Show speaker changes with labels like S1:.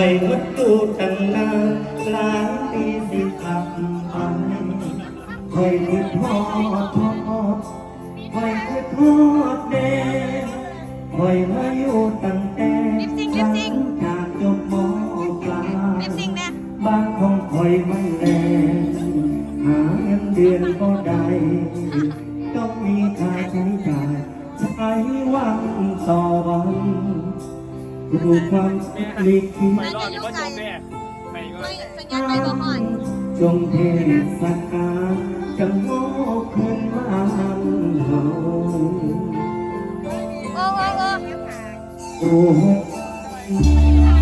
S1: อยมุดดูตั้งนานหลายปีสิกลับไปคอยคิดทอดทอดคอยคิดทอดเดคอยมาอยู่ตั้งแต่
S2: ลิปซิงค์ลิปซิง
S1: จากจบมอปลาย
S2: ลิปซิงค์นะ
S1: บ้านของคอยมันแรงหาเงินเดือนก็ได้ต้องมีค่าใช้จ่ายใช้วันต่อวัน ดูความลิขิต
S3: ไปรอดหรือว่าจบแม่ไปก็
S2: ไม่สัญญาณไปบ่หอน
S1: จงเทศกาลจะโมกขึ้นมาเฮา
S2: โอ้โอ้โอ้